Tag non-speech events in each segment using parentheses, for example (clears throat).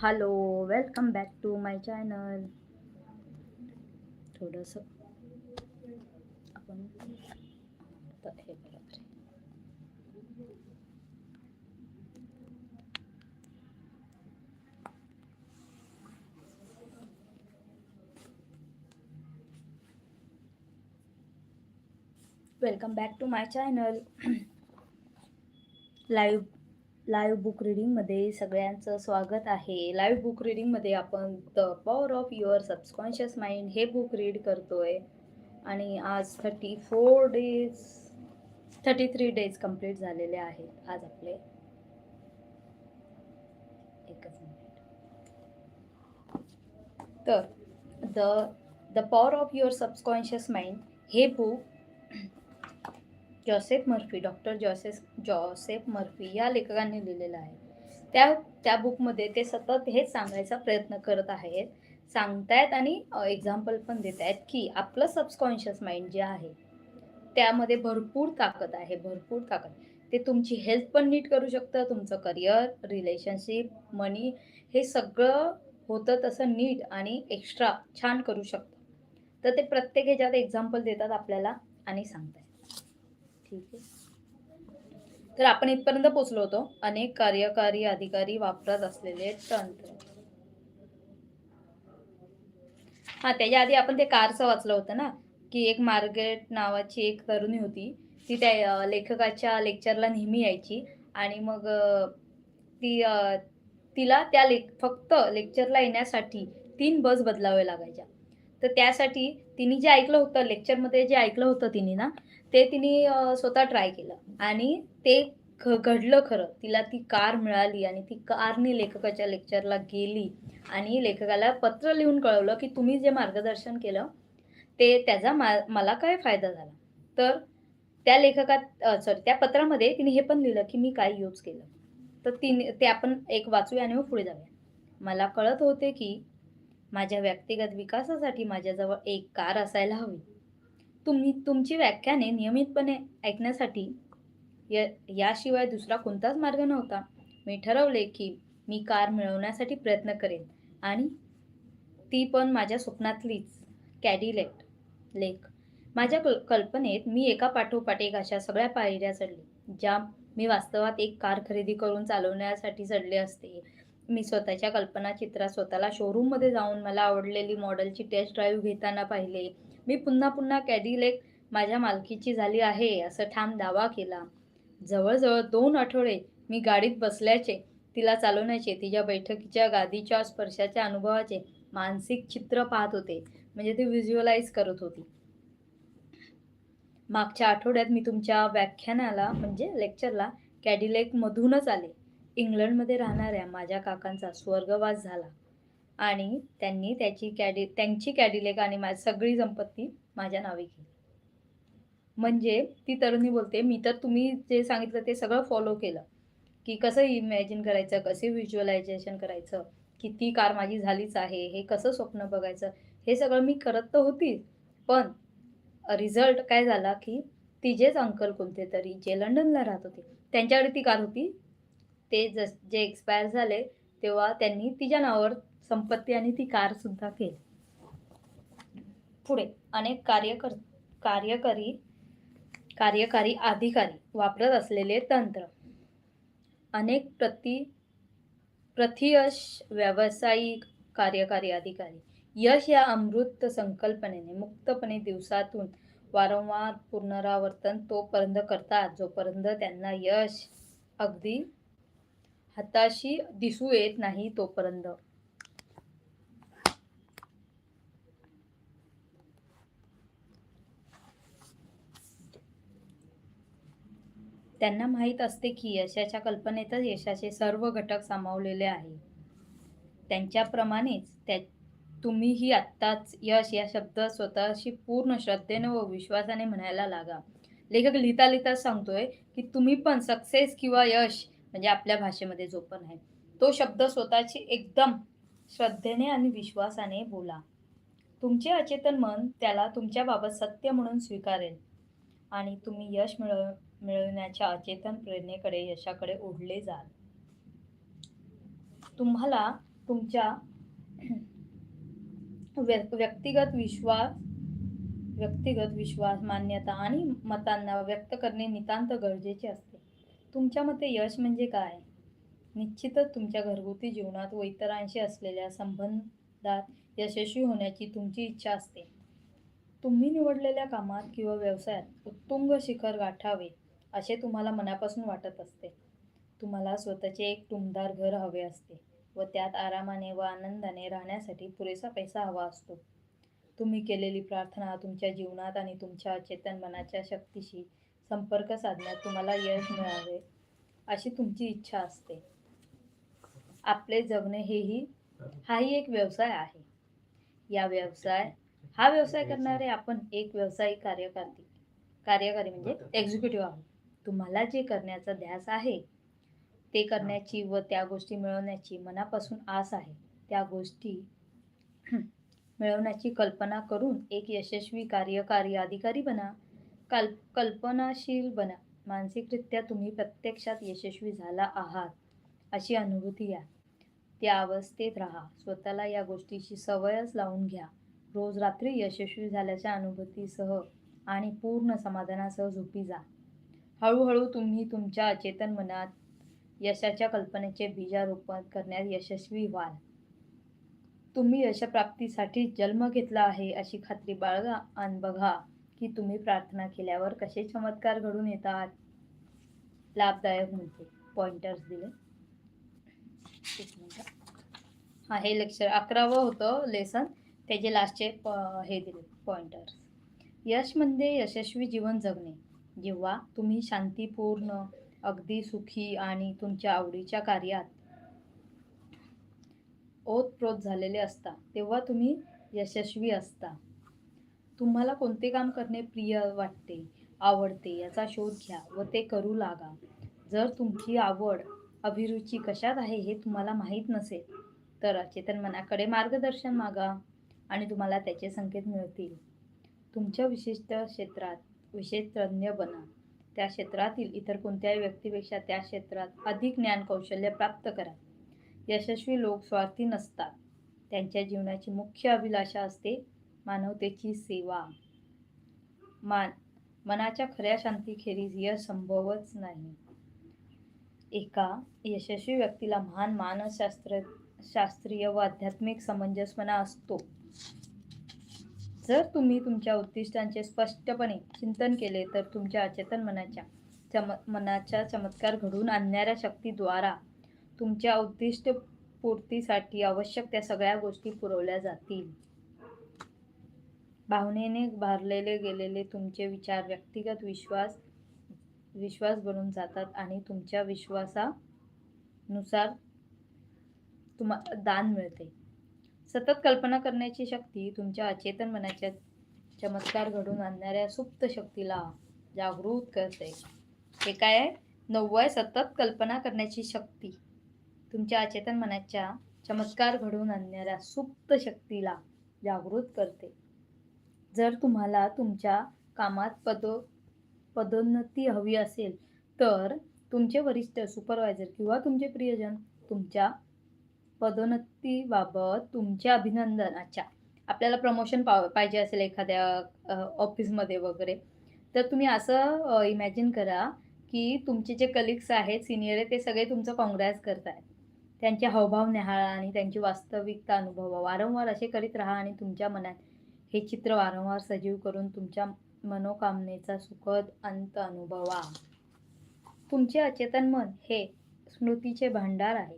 Hello welcome back to my channel थोडंसं आपण आता हे बरोबर आहे. Welcome back to my channel live live book रीडिंगमध्ये सगळ्यांचं स्वागत आहे. लाईव्ह बुक रीडिंगमध्ये आपण the power of your subconscious mind हे बुक रीड करतोय. आणि आज thirty four days thirty three days complete झालेले आहेत आज आपले. एकच मिनिट तर the the power of your subconscious mind हे book Joseph Murphy doctor Joseph Joseph Murphy या लेखकांनी लिहिलेलं आहे. त्या त्या बुकमध्ये ते सतत हेच सांगायचा प्रयत्न करत आहेत. सांगतायत आणि एक्झाम्पल पण देत आहेत की आपलं सबकॉन्शियस माइंड जे आहे त्यामध्ये भरपूर ताकद आहे भरपूर ताकद. ते तुमची हेल्थ पण नीट करू शकतं तुमचं करिअर रिलेशनशिप मनी हे सगळं होतं तसं नीट आणि एक्स्ट्रा छान करू शकतं. तर ते प्रत्येक ह्याच्यात एक्झाम्पल देतात आपल्याला आणि सांगतात ठीक आहे. तर आपण इथपर्यंत पोचलो होतो. अनेक कार्यकारी अधिकारी वापरत असलेले तंत्र. हा त्याच्या आधी आपण ते कारचं वाचलं होतं ना की एक मार्गरेट नावाची एक तरुणी होती. ती त्या लेखकाच्या लेक्चरला नेहमी यायची आणि मग ती तिला त्या लेख फक्त लेक्चरला येण्यासाठी तीन बस बदलावे लागायच्या. तर त्यासाठी तिने जे ऐकलं होतं लेक्चरमध्ये जे ऐकलं होतं तिने ना ते तिने स्वतः ट्राय केलं. आणि ते घ घडलं खरं. तिला ती कार मिळाली आणि ती कारने लेखकाच्या लेक्चरला गेली. आणि लेखकाला पत्र लिहून कळवलं की तुम्ही जे मार्गदर्शन केलं ते त्याचा मा मला काय फायदा झाला? तर त्या लेखकात सॉरी त्या पत्रामध्ये तिने हे पण लिहिलं की मी काय यूज केलं. तर तिने ते आपण एक वाचूया आणि मग पुढे जाऊया. मला कळत होते की माझ्या व्यक्तिगत विकासासाठी माझ्याजवळ एक कार असायला हवी. तुम्ही तुमची व्याख्याने नियमितपणे ऐकण्यासाठी य याशिवाय दुसरा कोणताच मार्ग नव्हता. मी ठरवले की मी कार मिळवण्यासाठी प्रयत्न करेन आणि ती पण माझ्या स्वप्नातलीच. कॅडिलेट लेख माझ्या कल कल्पनेत मी एका पाठोपाठ एक अशा सगळ्या पायऱ्या चढली ज्या मी वास्तवात एक कार खरेदी करून चालवण्यासाठी चढले असते. मी स्वतःच्या कल्पना चित्रा स्वतःला शोरूममध्ये जाऊन मला आवडलेली मॉडेलची टेस्ट ड्राईव्ह घेताना पाहिले. मी पुन्हा पुन्हा कॅडिलेक माझ्या मालकीची झाली आहे असं ठाम दावा केला. जवळजवळ दोन आठवडे मी गाडीत बसल्याचे तिला चालवण्याचे तिच्या बैठकीच्या गादीच्या स्पर्शाच्या अनुभवाचे मानसिक चित्र पाहत होते. म्हणजे ती व्हिज्युअलाइज करत होती. मागच्या आठवड्यात मी तुमच्या व्याख्यानाला म्हणजे लेक्चरला कॅडिलेकमधूनच आले. इंग्लंडमध्ये राहणाऱ्या माझ्या काकांचा स्वर्गवास झाला. आणि त्यांनी त्याची कॅडी त्यांची कॅडिलेक आणि माझी सगळी संपत्ती माझ्या नावे केली. म्हणजे ती तरुणी बोलते मी तर तुम्ही जे सांगितलं ते सगळं फॉलो केलं. की कसं इमॅजिन करायचं कसं व्हिज्युअलायझेशन करायचं की ती कार माझी झालीच आहे हे कसं स्वप्न बघायचं हे सगळं मी करत तर होती. पण रिझल्ट काय झाला की तिचेच अंकल कोणते तरी जे लंडनला राहत होते त्यांच्याकडे ती कार होती. ते जस जे एक्सपायर झाले तेव्हा त्यांनी तिच्या नावावर संपत्ती आणि ती कारसुद्धा केली. पुढे अनेक कार्यकर कार्यकारी कार्यकारी अधिकारी वापरत असलेले तंत्र. अनेक प्रति प्रथियश व्यावसायिक कार्यकारी अधिकारी. यश या अमृत संकल्पनेने मुक्तपणे दिवसातून वारंवार पुनरावर्तन तोपर्यंत करतात जोपर्यंत त्यांना यश अगदी हाताशी दिसू येत नाही तोपर्यंत. त्यांना माहीत असते की यशाच्या कल्पनेतच यशाचे सर्व घटक सामावलेले आहे. त्यांच्याप्रमाणेच त्या तुम्हीही आत्ताच यश या शब्द स्वतःशी पूर्ण श्रद्धेने व विश्वासाने म्हणायला लागा. लेखक लिहिता लिहिता सांगतोय की तुम्ही पण सक्सेस किंवा यश म्हणजे आपल्या भाषेमध्ये जो पण आहे. तो शब्द स्वतःची एकदम श्रद्धेने आणि विश्वासाने बोला. तुमचे अचेतन मन त्याला तुमच्याबाबत सत्य म्हणून स्वीकारेल. आणि तुम्ही यश मिळव मिळवण्याच्या अचेतन प्रेरणेकडे यशाकडे ओढले जाल. तुम्हाला तुमच्या व्य- व्यक्तिगत विश्वास व्यक्तिगत विश्वास मान्यता आणि मतांना व्यक्त करणे नितांत गरजेचे असते. तुमच्या मते यश म्हणजे काय? निश्चितच तुमच्या घरगुती जीवनात व इतरांशी असलेल्या संबंधात यशस्वी होण्याची तुमची इच्छा असते. तुम्ही निवडलेल्या कामात किंवा व्यवसायात उत्तुंग शिखर गाठावे असे तुम्हाला मनापासून वाटत असते. तुम्हाला स्वतःचे एक टुमदार घर हवे असते व त्यात आरामाने व आनंदाने राहण्यासाठी पुरेसा पैसा हवा असतो. तुम्ही केलेली प्रार्थना तुमच्या जीवनात आणि तुमच्या चेतन मनाच्या शक्तीशी संपर्क साधण्यात तुम्हाला यश मिळावे अशी तुमची इच्छा असते. आपले जगणे हेही हाही एक व्यवसाय आहे. या व्यवसाय हा व्यवसाय करणारे आपण एक व्यावसायिक कार्यकर्ते कार्यकारी म्हणजे एक्झिक्युटिव्ह आहोत. तुम्हाला जे करण्याचा ध्यास आहे ते करण्याची व त्या गोष्टी मिळवण्याची मनापासून आस आहे. त्या गोष्टी मिळवण्याची कल्पना करून एक यशस्वी कार्यकारी अधिकारी बना. कल्प कल्पनाशील बना. मानसिकरित्या तुम्ही प्रत्यक्षात यशस्वी झाला आहात अशी अनुभूती या त्या अवस्थेत राहा. स्वतःला या गोष्टीची सवयच लावून घ्या. रोज रात्री यशस्वी झाल्याच्या अनुभूतीसह आणि पूर्ण समाधानासह झोपी जा. हळूहळू तुम्ही तुमच्या अचेतन मनात यशाच्या कल्पनेचे बीजारोपण करण्यात यशस्वी व्हाल. तुम्ही यशप्राप्तीसाठी जन्म घेतला आहे अशी खात्री बाळगा आणि बघा. की तुम्ही प्रार्थना केल्यावर कसे चमत्कार घडून येतात? लाभदायक म्हणजे पॉइंटर्स दिले. एक हा हे लेक्चर अकरावं होतं लेसन त्याचे लास्टचे प हे दिले. पॉइंटर्स यश म्हणजे यशस्वी जीवन जगणे. जेव्हा तुम्ही शांतीपूर्ण अगदी सुखी आणि तुमच्या आवडीच्या कार्यात ओतप्रोत झालेले असता तेव्हा तुम्ही यशस्वी असता. तुम्हाला कोणते काम करणे प्रिय वाटते आवडते याचा शोध घ्या व ते करू लागा. जर तुमची आवड अभिरुची कशात आहे हे तुम्हाला माहीत नसेल तर अचेतन मनाकडे मार्गदर्शन मागा आणि तुम्हाला त्याचे संकेत मिळतील. तुमच्या विशिष्ट क्षेत्रात विशेष तज्ज्ञ बना. त्या क्षेत्रातील इतर कोणत्याही व्यक्तीपेक्षा त्या क्षेत्रात अधिक ज्ञान कौशल्य प्राप्त करा. यशस्वी लोक स्वार्थी नसतात. त्यांच्या जीवनाची मुख्य अभिलाषा असते मानवतेची सेवा. मान मनाच्या खऱ्या शांतीखेरीज यश संभवच नाही. एका यशस्वी व्यक्तीला महान मानसशास्त्र शास्त्रीय व आध्यात्मिक समंजसपणा असतो. जर तुम्ही तुमच्या उद्दिष्टांचे स्पष्टपणे चिंतन केले तर तुमच्या अचेतन मनाच्या चम मनाच्या चमत्कार घडवून आणणाऱ्या शक्तीद्वारा तुमच्या उद्दिष्ट पूर्तीसाठी आवश्यक त्या सगळ्या गोष्टी पुरवल्या जातील. भावनेने भारलेले गेलेले तुमचे विचार व्यक्तिगत विश्वास विश्वास बनून जातात आणि तुमच्या विश्वासानुसार तुम्हा दान मिळते. सतत कल्पना करण्याची शक्ती तुमच्या अचेतन मनाच्या चमत्कार घडून आणणाऱ्या सुप्त शक्तीला जागृत करते. हे काय आहे? नव्वद सतत कल्पना करण्याची शक्ती. तुमच्या अचेतन मनाच्या चमत्कार घडवून आणणाऱ्या सुप्त शक्तीला जागृत करते. जर तुम्हाला तुमच्या कामात पदो पदोन्नती हवी असेल तर तुमचे वरिष्ठ सुपरवायझर किंवा तुमचे प्रियजन तुमच्या पदोन्नतीबाबत तुमचे अभिनंदन अच्छा आपल्याला प्रमोशन पा पाहिजे असेल एखाद्या ऑफिसमध्ये वगैरे तर तुम्ही असं इमॅजिन करा की तुमचे जे कलिग्स आहेत सिनियर आहे ते सगळे तुमचं काँग्रेस करत आहेत त्यांचे हावभाव न्याहाळा आणि त्यांची वास्तविकता अनुभवा वारंवार असे करीत राहा आणि तुमच्या मनात हे चित्र वारंवार सजीव करून तुमच्या मनोकामनेचा सुखद अंत अनुभवा. तुमचे अचेतन मन हे स्मृतीचे भांडार आहे.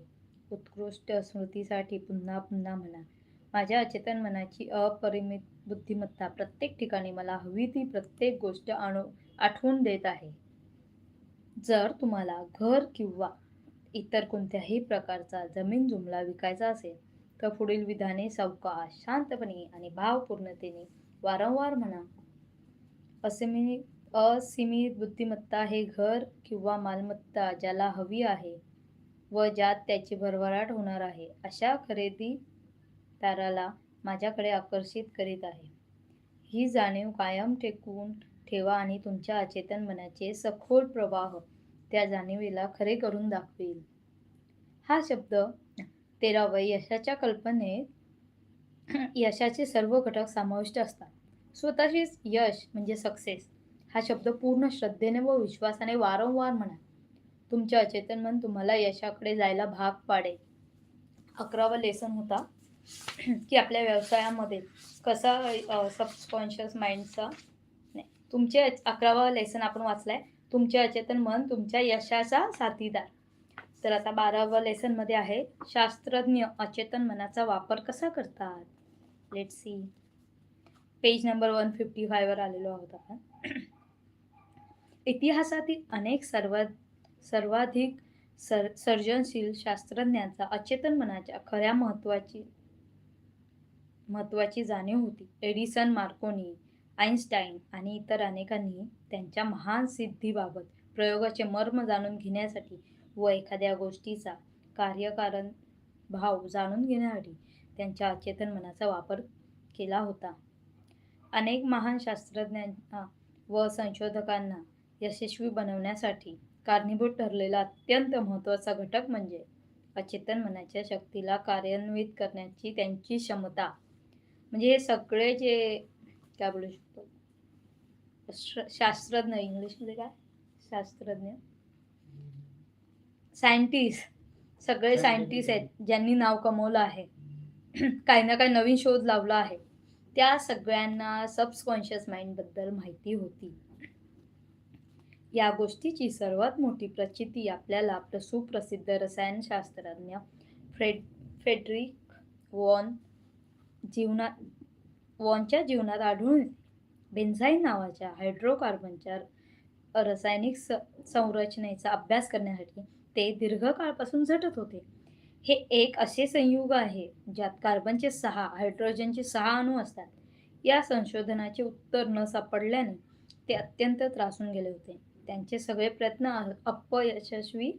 उत्कृष्ट स्मृतीसाठी पुन्हा पुन्हा म्हणा. माझ्या अचेतन मनाची अपरिमित बुद्धिमत्ता प्रत्येक ठिकाणी मला हवी ती प्रत्येक गोष्ट आणू आठवून देत आहे. जर तुम्हाला घर किंवा इतर कोणत्याही प्रकारचा जमीन जुमला विकायचा असेल तर पुढील विधाने सावकाश शांतपणे आणि भावपूर्णतेने वारंवार म्हणा. असीमित असीमित बुद्धिमत्ता हे घर किंवा मालमत्ता ज्याला हवी आहे व ज्यात त्याची भरभराट होणार आहे अशा खरेदीदाराला माझ्याकडे आकर्षित करीत आहे. ही जाणीव कायम टेकवून ठेवा आणि तुमच्या अचेतन मनाचे सखोल प्रवाह त्या जाणीवेला खरे करून दाखवेल. हा शब्द तेरावं यशाच्या कल्पनेत (clears throat) यशाचे सर्व घटक समाविष्ट असतात. स्वतःशीच यश म्हणजे सक्सेस हा शब्द पूर्ण श्रद्धेने व विश्वासाने वारंवार म्हणा. तुमचे अचेतन मन तुम्हाला यशाकडे जायला भाग पाडेल. अकरावा लेसन होता (clears throat) की आपल्या व्यवसायामध्ये कसा सबकॉन्शियस माइंडचा नाही तुमचे अकरावा लेसन आपण वाचलाय. तुमचे अचेतन मन तुमच्या यशाचा साथीदार. तर आता बारावा लेसनमध्ये आहे शास्त्रज्ञ अचेतन मनाचा वापर कसा करतात? Let see page number one fifty फायवर आलेलो आहोत आपण. इतिहासातील अनेक सर्व सर्वाधिक सर सर्जनशील शास्त्रज्ञांचा अचेतन मनाच्या खऱ्या महत्त्वाची महत्त्वाची जाणीव होती. एडिसन मार्कोनी आईन्स्टाईन आणि इतर अनेकांनी त्यांच्या महान सिद्धीबाबत प्रयोगाचे मर्म जाणून घेण्यासाठी व एखाद्या गोष्टीचा कार्यकारण भाव जाणून घेण्यासाठी त्यांच्या अचेतन मनाचा वापर केला होता. अनेक महान शास्त्रज्ञांना व संशोधकांना यशस्वी बनवण्यासाठी कारणीभूत ठरलेला अत्यंत महत्त्वाचा घटक म्हणजे अचेतन मनाच्या शक्तीला कार्यान्वित करण्याची त्यांची क्षमता. म्हणजे हे सगळे जे काय बोलू शकतो? श- शास्त्रज्ञ इंग्लिशमध्ये काय? शास्त्रज्ञ? सायंटिस्ट सगळे सायंटिस्ट. आहेत ज्यांनी नाव कमवलं आहे. (clears throat) काही ना काही नवीन शोध लावला आहे. त्या सगळ्यांना सबकॉन्शियस माइंडबद्दल माहिती होती. या गोष्टीची सर्वात मोठी प्रचिती आपल्याला आपलं सुप्रसिद्ध रसायनशास्त्रज्ञ फ्रेड फेडरिक वॉन जीवनात वॉनच्या जीवनात आढळून. बेन्झाईन नावाच्या हायड्रोकार्बनच्या रासायनिक स संरचनेचा अभ्यास करण्यासाठी ते दीर्घकाळपासून झटत होते. हे एक असे संयुग आहे ज्यात कार्बनचे सहा हायड्रोजनचे सहा अणू असतात. या संशोधनाचे उत्तर न सापडल्याने ते अत्यंत त्रासून गेले होते. त्यांचे सगळे प्रयत्न अपयशस्वी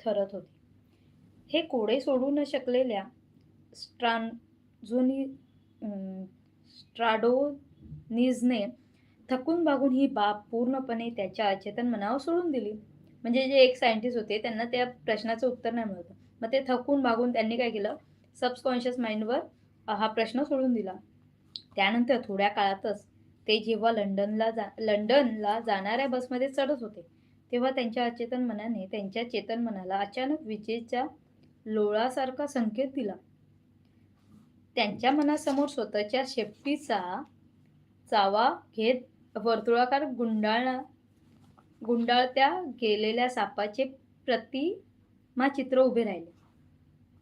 ठरत होते. हे कोडे सोडू न शकलेल्या स्ट्रांझोनी स्ट्राडोनिजने थकून भागून ही बाब पूर्णपणे त्याच्या अचेतन मनावर सोडून दिली. म्हणजे जे एक सायंटिस्ट होते त्यांना त्या प्रश्नाचं उत्तर नाही मिळत मग ते थकून मागून त्यांनी काय केलं? सबकॉन्शियस माइंडवर हा प्रश्न सोडून दिला. त्यानंतर थोड्या काळातच ते जेव्हा लंडनला जा लंडनला जाणाऱ्या बसमध्ये चढत होते तेव्हा त्यांच्या अचेतन मनाने त्यांच्या चेतन मनाला अचानक विजेच्या लोळासारखा संकेत दिला. त्यांच्या मनासमोर स्वतःच्या शेपटीचा चावा घेत वर्तुळाकार गुंडाळा गुंडाळत्या गेलेल्या सापाचे प्रतिमा चित्र उभे राहिले.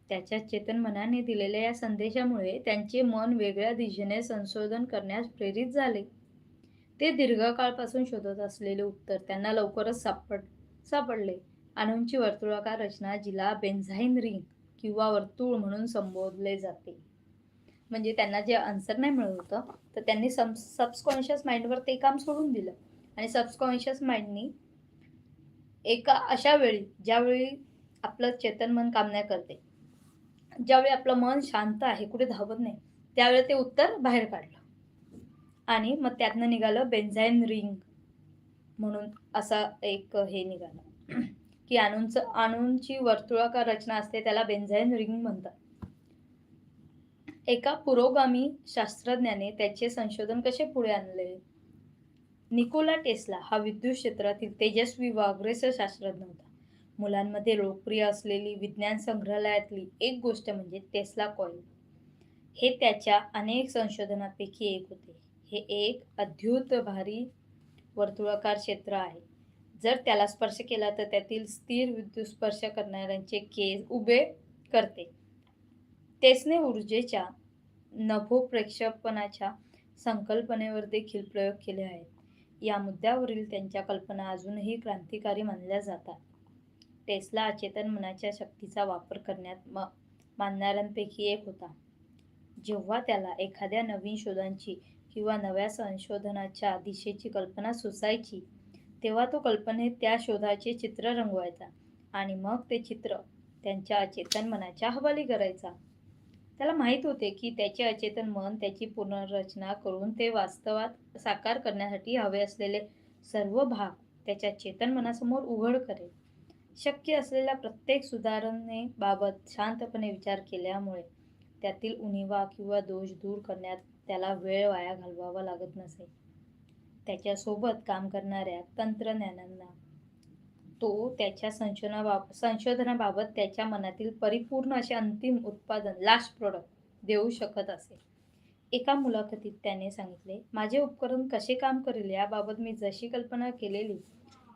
त्याच्या चेतन मनाने दिलेल्या या संदेशामुळे त्यांचे मन वेगळ्या दिशेने संशोधन करण्यास प्रेरित झाले. ते दीर्घकाळपासून शोधत असलेले उत्तर त्यांना लवकरच सापड सापडले. अणूंची वर्तुळाकार रचना जिला बेन्झाईन रिंग किंवा वर्तुळ म्हणून संबोधले जाते. म्हणजे त्यांना जे आन्सर नाही मिळत होतं तर त्यांनी सम सबकॉन्शियस माइंडवर ते काम सोडून दिलं. आणि सबकॉन्शियस माइंडनी एका अशा वेळी ज्यावेळी आपलं चेतन मन काम नाही करते ज्यावेळी आपलं मन शांत आहे कुठे धावत नाही त्यावेळी ते उत्तर बाहेर काढलं. आणि मग त्यातनं निघालं बेन्झाईन रिंग म्हणून असा एक हे निघालं. (clears throat) की अणूंचं अणूंची वर्तुळाकार रचना असते त्याला बेन्झाईन रिंग म्हणतात. एका पुरोगामी शास्त्रज्ञाने त्याचे संशोधन कसे पुढे आणले? निकोला टेस्ला हा विद्युत क्षेत्रातील तेजस्वी व अग्रेसर शास्त्रज्ञ होता. मुलांमध्ये लोकप्रिय असलेली विज्ञान संग्रहालयातली एक गोष्ट म्हणजे टेस्ला कॉईल हे त्याच्या अनेक संशोधनापैकी एक होते. हे एक अद्भुत भारी वर्तुळाकार क्षेत्र आहे. जर त्याला स्पर्श केला तर त्यातील स्थिर विद्युत स्पर्श करणाऱ्यांचे केस उभे करते. टेस्ने ऊर्जेच्या नभोप्रक्षेपणाच्या संकल्पनेवर देखील प्रयोग केले आहेत. या मुद्द्यावरील त्यांच्या कल्पना अजूनही क्रांतिकारी मानल्या जातात. टेस्ला अचेतन मनाच्या शक्तीचा वापर करण्यात म मानणाऱ्यांपैकी एक होता. जेव्हा त्याला एखाद्या नवीन शोधांची किंवा नव्या संशोधनाच्या दिशेची कल्पना सुचायची तेव्हा तो कल्पनेत त्या शोधाचे चित्र रंगवायचा आणि मग ते चित्र त्यांच्या अचेतन मनाच्या हवाली करायचा. त्याला माहीत होते की त्याचे अचेतन मन त्याची पुनर्रचना करून ते वास्तवात साकार करण्यासाठी हवे असलेले सर्व भाग त्याच्या चेतन मनासमोर उघड करेल. शक्य असलेल्या प्रत्येक सुधारणेबाबत शांतपणे विचार केल्यामुळे त्यातील उणिवा किंवा दोष दूर करण्यात त्याला वेळ वाया घालवावा लागत नसे. त्याच्यासोबत काम करणाऱ्या तंत्रज्ञानांना तो त्याच्या संशोधनाबाब संशोधनाबाबत त्याच्या मनातील परिपूर्ण असे अंतिम उत्पादन लास्ट प्रोडक्ट देऊ शकत असे. एका मुलाखतीत त्याने सांगितले माझे उपकरण कसे काम करेल याबाबत मी जशी कल्पना केलेली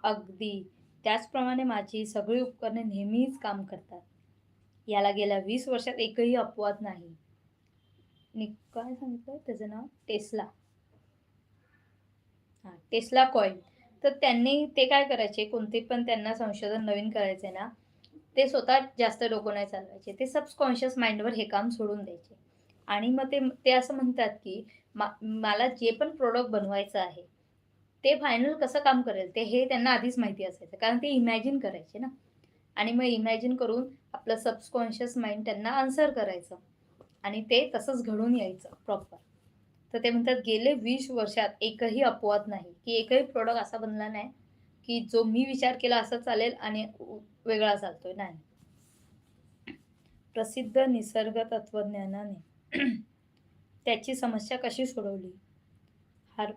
अगदी त्याचप्रमाणे माझी सगळी उपकरणे नेहमीच काम करतात. याला गेल्या वीस वर्षात एकही अपवाद नाही. नि काय सांगितलं? त्याचं नाव? टेस्ला. हां टेस्ला कॉईल तर त्यांनी ते काय करायचे? कोणते पण त्यांना संशोधन नवीन करायचे ना ते स्वतः जास्त डोकं नाही चालवायचे. ते सबकॉन्शियस माइंडवर हे काम सोडून द्यायचे. आणि मग ते ते असं म्हणतात की मा मला जे पण प्रोडक्ट बनवायचं आहे ते फायनल कसं काम करेल? ते हे त्यांना आधीच माहिती असायचं. कारण ते इमॅजिन करायचे ना. आणि मग इमॅजिन करून आपलं सबकॉन्शियस माइंड त्यांना आन्सर करायचं. आणि ते तसंच घडून यायचं प्रॉपर तर ते म्हणतात गेले वीस वर्षात एकही अपवाद नाही. की एकही प्रोडक्ट असा बनला नाही की जो मी विचार केला असा चालेल आणि वेगळा चालतोय. नाही. प्रसिद्ध निसर्ग तत्वज्ञानाने (clears throat) त्याची समस्या कशी सोडवली? हार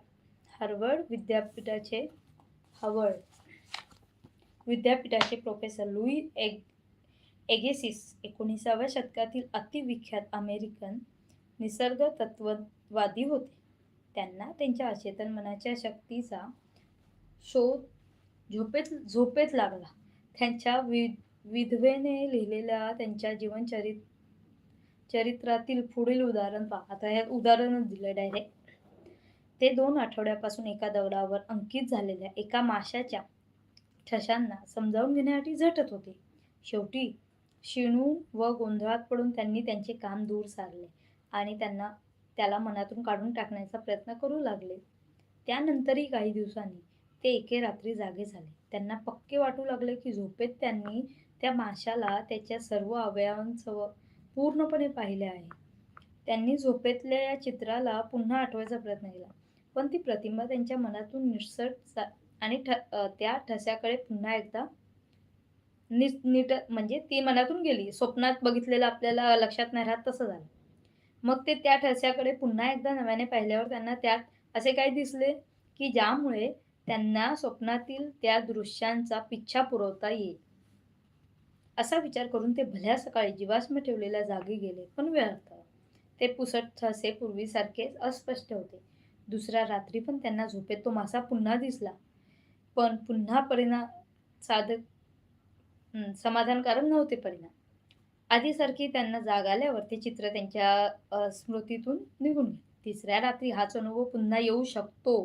हार्वर्ड विद्यापीठाचे हार्वर्ड विद्यापीठाचे प्रोफेसर लुई एग एगेसिस एकोणीसाव्या शतकातील अतिविख्यात अमेरिकन निसर्ग वादी होते. त्यांना त्यांच्या अचेतन मनाच्या शक्तीचा शोध झोपेत झोपेत लागला. त्यांच्या वि विधवेने लिहिलेल्या त्यांच्या जीवनचरित चरित्रातील पुढील उदाहरण पहा. आता हे उदाहरणच दिलं डायरेक्ट ते दोन आठवड्यापासून एका दगडावर अंकित झालेल्या एका माशाच्या ठशांना समजावून घेण्यासाठी झटत होते. शेवटी शिणू व गोंधळात पडून त्यांनी त्यांचे काम दूर सारले आणि त्यांना त्याला मनातून काढून टाकण्याचा प्रयत्न करू लागले. त्यानंतरही काही दिवसांनी ते एके रात्री जागे झाले. त्यांना पक्के वाटू लागले की झोपेत त्यांनी त्या माशाला त्याच्या सर्व अवयवांसह पूर्णपणे पाहिले आहे. त्यांनी झोपेतल्या या चित्राला पुन्हा आठवायचा प्रयत्न केला. पण ती प्रतिमा त्यांच्या मनातून निसट आणि ठ त्या ठस्याकडे पुन्हा एकदा नि नीट म्हणजे ती मनातून गेली. स्वप्नात बघितलेलं आपल्याला लक्षात नाही राहत तसं झालं. मग ते त्या ठस्याकडे पुन्हा एकदा नव्याने पाहिल्यावर त्यांना त्यात असे काही दिसले की ज्यामुळे त्यांना स्वप्नातील त्या दृश्यांचा पिच्छा पुरवता येईल. असा विचार करून ते भल्या सकाळी जीवाश्म ठेवलेल्या जागी गेले पण व्यर्थ. ते पुसट ठसे पूर्वीसारखेच अस्पष्ट होते. दुसऱ्या रात्री पण त्यांना झोपेत तो मासा पुन्हा दिसला. पण पुन्हा परिणाम साधक समाधानकारक नव्हते परिणाम. आधीसारखी त्यांना जाग आल्यावर ते चित्र त्यांच्या स्मृतीतून निघून तिसऱ्या रात्री हाच अनुभव पुन्हा येऊ शकतो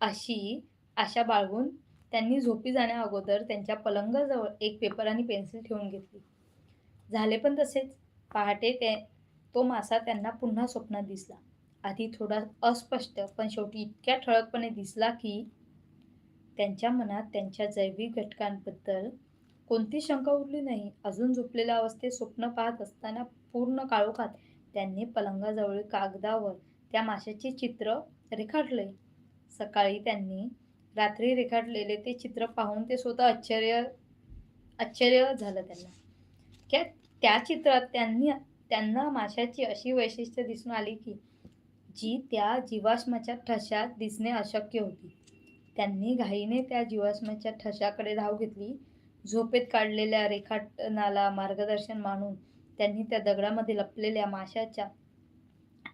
अशी आशा बाळगून त्यांनी झोपी जाण्या अगोदर त्यांच्या पलंगाजवळ एक पेपर आणि पेन्सिल ठेवून घेतली. झाले पण तसेच. पहाटे ते तो मासा त्यांना पुन्हा स्वप्नात दिसला. आधी थोडा अस्पष्ट पण शेवटी इतक्या ठळकपणे दिसला की त्यांच्या मनात त्यांच्या जैविक घटकांबद्दल कोणती शंका उरली नाही. अजून झोपलेल्या अवस्थेत स्वप्न पाहत असताना पूर्ण काळोखात त्यांनी पलंगाजवळील कागदावर त्या माशाचे चित्र रेखाटले. सकाळी त्यांनी रात्री रेखाटलेले ते चित्र पाहून ते स्वतः आश्चर्य आश्चर्य झालं त्यांना. क्या त्या चित्रात त्यांनी त्यांना माशाची अशी वैशिष्ट्य दिसून आली की जी त्या जीवाश्माच्या ठशात दिसणे अशक्य होती. त्यांनी घाईने त्या जीवाश्माच्या ठशाकडे धाव घेतली. झोपेत काढलेल्या रेखाटनाला मार्गदर्शन मानून त्यांनी त्या दगडामध्ये लपलेल्या माशाच्या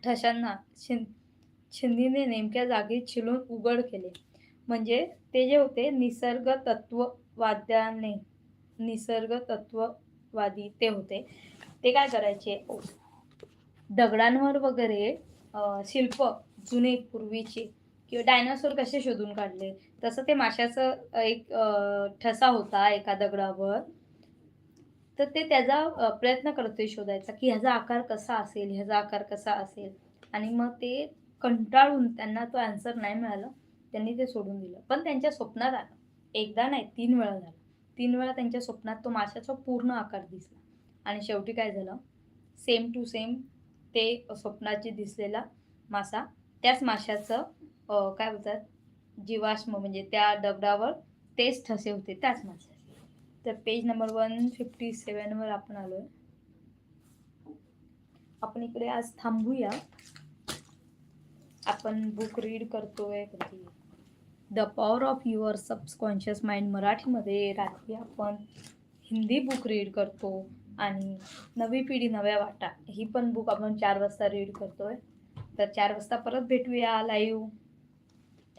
ठशांना छिन छिन्नीने नेमक्या जागी छिलून उघड केले. म्हणजे ते जे होते निसर्ग तत्ववाद्याने निसर्ग तत्ववादी ते होते. ते काय करायचे? दगडांवर वगैरे शिल्प जुने पूर्वीचे किंवा डायनासोर कसे शोधून काढले? तसं ते माशाचं एक ठसा होता एका दगडावर. तर ते त्याचा प्रयत्न करतोय शोधायचा की ह्याचा आकार कसा असेल ह्याचा आकार कसा असेल? आणि मग ते कंटाळून त्यांना तो आन्सर नाही मिळाला त्यांनी ते सोडून दिलं. पण त्यांच्या स्वप्नात आलं. एकदा नाही तीन वेळा झालं. तीन वेळा त्यांच्या स्वप्नात तो माशाचा पूर्ण आकार दिसला. आणि शेवटी काय झालं? सेम टू सेम ते स्वप्नाची दिसलेला मासा त्याच माशाचं काय बोलतात? जीवाश्म म्हणजे त्या दगडावर तेच ठसे होते त्याच माशाचे तर पेज नंबर वन फिफ्टी सेवनवर आपण आलो आहे आपण इकडे आज थांबूया. आपण बुक रीड करतोय. कधी the power of your subconscious mind मराठीमध्ये रात्री आपण हिंदी बुक रीड करतो आणि नवी पिढी नव्या वाटा ही पण बुक आपण चार वाजता रीड करतोय. तर चार वाजता परत भेटूया लाईव्ह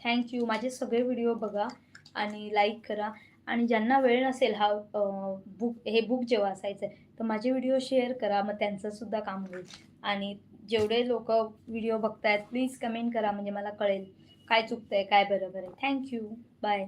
थँक्यू माझे सगळे व्हिडिओ बघा आणि लाईक करा. आणि ज्यांना वेळ नसेल हा बुक हे बुक जेव्हा असायचं आहे तर माझे व्हिडिओ शेअर करा. मग त्यांचंसुद्धा काम होईल. आणि जेवढे लोक व्हिडिओ बघतायत प्लीज कमेंट करा. म्हणजे मला कळेल काय चुकतं आहे काय बरोबर आहे. Thank you bye